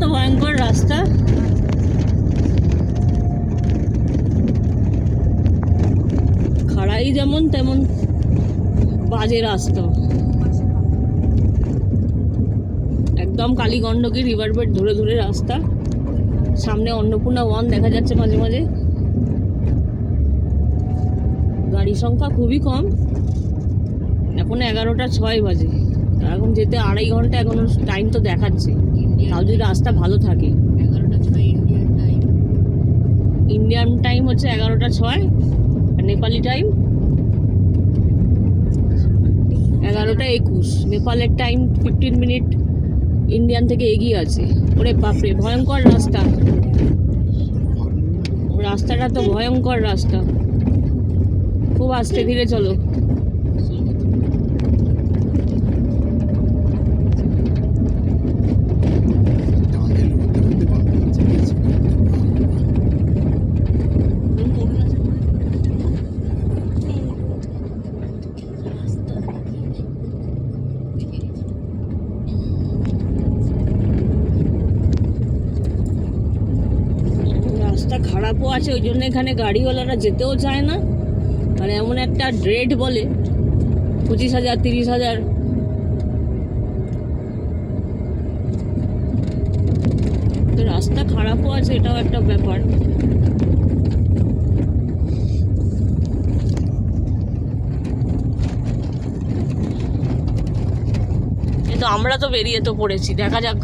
তো ভয়ঙ্কর রাস্তা। খাড়াই যেমন তেমন বাজে রাস্তা। একদম কালীগণ্ডকী রিভার বেড ধরে ধরে রাস্তা। সামনে অন্নপূর্ণা ওয়ান দেখা যাচ্ছে মাঝে মাঝে। গাড়ির সংখ্যা খুবই কম। এখন এগারোটা ছয় বাজে। এখন যেতে আড়াই ঘণ্টা এখনও টাইম তো দেখাচ্ছে। তাও যদি রাস্তা ভালো থাকে। ইন্ডিয়ান টাইম হচ্ছে এগারোটা ছয় আর নেপালি টাইম এগারোটা একুশ। নেপালের টাইম ফিফটিন মিনিট ইন্ডিয়ান থেকে এগিয়ে আছে। ওরে বাপরে ভয়ঙ্কর রাস্তা। রাস্তাটা তো ভয়ঙ্কর রাস্তা। খুব আস্তে ধীরে চলো। রাস্তা খারাপও আছে, ওই জন্য এখানে গাড়িওয়ালারা যেতেও চায় না। মানে এমন একটা রেট বলে, পঁচিশ হাজার, তিরিশ হাজার। রাস্তা খারাপও আছে, এটাও একটা ব্যাপার। আমরা তো বেরিয়ে তো পড়েছি, দেখা যাক।